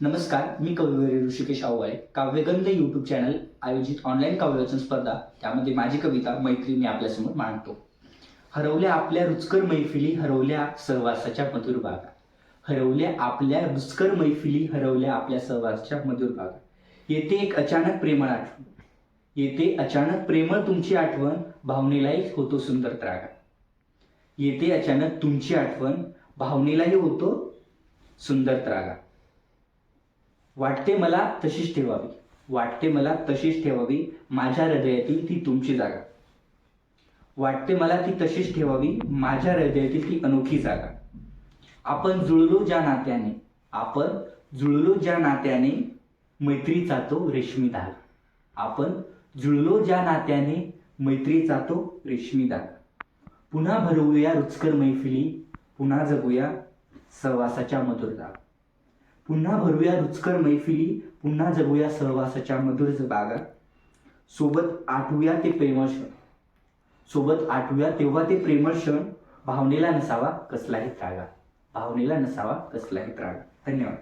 नमस्कार मी कविवर्य ऋषिकेश आव्हाळे. काव्यगंध युट्यूब चॅनल आयोजित ऑनलाईन काव्यवाचन स्पर्धा त्यामध्ये माझी कविता मैत्री मी आपल्यासमोर मांडतो. हरवल्या आपल्या रुचकर मैफिली हरवल्या सहवासाच्या मधुर बागा. हरवल्या आपल्या रुचकर मैफिली हरवल्या आपल्या सहवासाच्या मधुर बागा. येते एक अचानक प्रेमळ आठवण. येते अचानक प्रेमळ तुमची आठवण भावनेलाही होतो सुंदर त्रागा. येते अचानक तुमची आठवण भावनेलाही होतो सुंदर त्रागा. वाटते मला तशीच ठेवावी. वाटते मला तशीच ठेवावी. माझ्या हृदयातील ती तुमची जागा. वाटते मला ती तशीच ठेवावी. माझ्या हृदयातील ती अनोखी जागा. आपण जुळलो ज्या नात्याने आपण जुळलो ज्या नात्याने मैत्रीचा तो रेशमी धागा. आपण जुळलो ज्या नात्याने मैत्रीचा तो रेशमी धागा. पुन्हा भरवूया रुचकर मैफिली पुन्हा जगूया सहवासाच्या मधुर पुन्हा भरूया रुचकर मैफिली पुन्हा जगूया सहवासाच्या मधुर बागा. सोबत आठवूया ते प्रेमळ क्षण. सोबत आठवूया तेव्हा ते प्रेमळ क्षण. भावनेला नसावा कसलाही त्रागा. भावनेला नसावा कसलाही त्रागा. धन्यवाद.